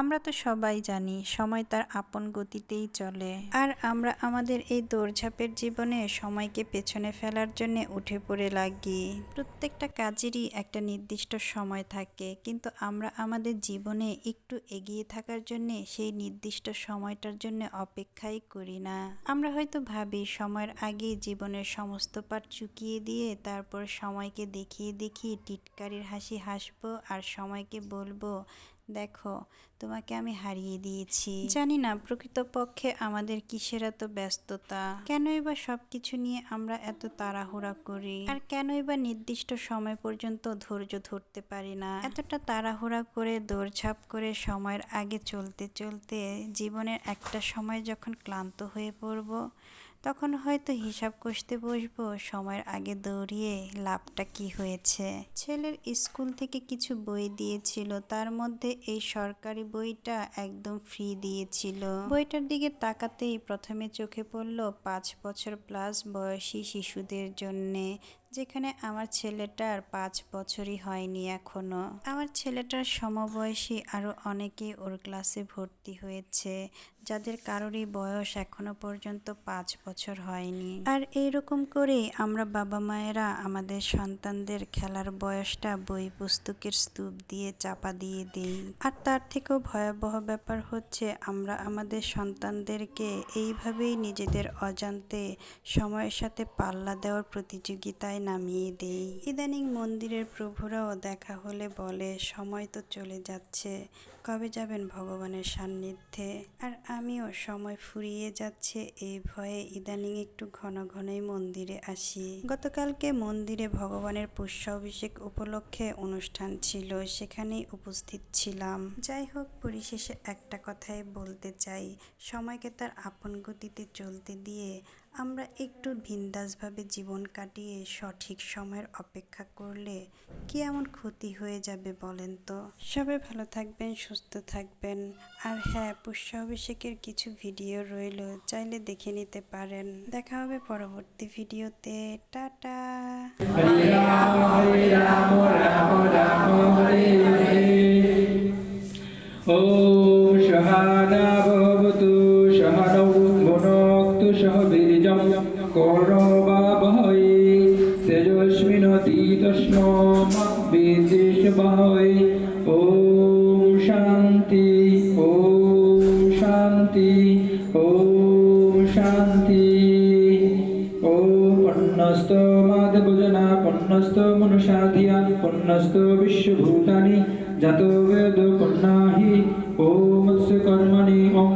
আমরা তো সবাই জানি সময় তার আপন গতিতেই চলে। আর আমরা আমাদের এই দৌড়ঝাঁপের জীবনে সময়কে পেছনে ফেলার জন্য উঠে পড়ে লাগি। প্রত্যেকটা কাজেরই একটা নির্দিষ্ট সময় থাকে, কিন্তু আমরা আমাদের জীবনে একটু এগিয়ে থাকার জন্য সেই নির্দিষ্ট সময়টার জন্য অপেক্ষাই করি না। আমরা হয়তো ভাবি সময়ের আগে জীবনের সমস্ত পাঠ চুকিয়ে দিয়ে তারপর সময়কে দেখিয়ে দেখিয়ে টিটকারির হাসি হাসবো আর সময়কে বলব দেখো, তোমাকে আমি হারিয়ে দিয়েছি। জানি না, প্রকৃতপক্ষে আমাদের কিসের এত ব্যস্ততা? কেনই বা সবকিছু নিয়ে আমরা এত তাড়াহুড়া করি? আর কেনই বা নির্দিষ্ট সময় পর্যন্ত ধৈর্য ধরতে পারি না? এতটা তাড়াহুড়া করে, দৌড়ঝাঁপ করে সময়ের আগে চলতে চলতে জীবনের একটা সময় যখন ক্লান্ত হয়ে পড়ব তখন হয়তো হিসাব কষতে বসবো, সময়ের আগে দৌড়িয়ে লাভটা কি হয়েছে? ছেলের স্কুল থেকে কিছু বই দিয়েছিল, তার মধ্যে এই সরকারি বইটা একদম ফ্রি দিয়েছিল। বইটার দিকে তাকাতেই প্রথমে চোখে পড়ল পাঁচ বছর প্লাস বয়সী শিশুদের জন্যে, যেখানে আমার ছেলেটার পাঁচ বছরই হয়নি এখনও। আমার ছেলেটার সমবয়সী আরও অনেকে ওর ক্লাসে ভর্তি হয়েছে। যাদের কারোরই বয়স এখনও পর্যন্ত পাঁচ বছর হয়নি। আর এইরকম করে আমরা বাবা মায়েরা আমাদের সন্তানদের খেলার বয়সটা বই পুস্তকের স্তূপ দিয়ে চাপা দিয়ে দিই। আর তার থেকেও ভয়াবহ ব্যাপার হচ্ছে, আমরা আমাদের সন্তানদেরকে এইভাবেই নিজেদের অজান্তে সময়ের সাথে পাল্লা দেওয়ার প্রতিযোগিতায় নামিয়ে দেই। ইদানিং মন্দিরের প্রভুরাও দেখা হলে বলে, সময় তো চলে যাচ্ছে, কবে যাবেন ভগবানের সান্নিধ্যে? আর আমিও সময় ফুরিয়ে যাচ্ছে। এই ভয়ে ইদানিং একটু ঘন ঘনই মন্দিরে আসি। গতকালকে মন্দিরে ভগবানের পুষ্যাভিষেক উপলক্ষে অনুষ্ঠান ছিল, সেখানেই উপস্থিত ছিলাম। যাই হোক, পরিশেষে একটা কথাই বলতে চাই। সময়কে তার আপন গতিতে চলতে দিয়ে আমরা একটু ভিন্দাসভাবে জীবন কাটিয়ে সঠিক সময়ের অপেক্ষা করলে কি এমন ক্ষতি হয়ে যাবে বলেন তো? সবাই ভালো থাকবেন, সুস্থ থাকবেন। আর হ্যাঁ পুষ্যাভিষেকের কিছু ভিডিও রইল, চাইলে দেখে নিতে পারেন। দেখা হবে পরবর্তী ভিডিওতে। টাটা! বিদৃশময় ওম শান্তি ওম শান্তি ওম শান্তি। ওম পণ্যস্ত মাদভোজনা পণ্যস্ত মনুষাধিয়ান পণ্যস্ত বিশ্বভূতানি জাত বেদ পণ্যাহি, ওম কর্মণি ওম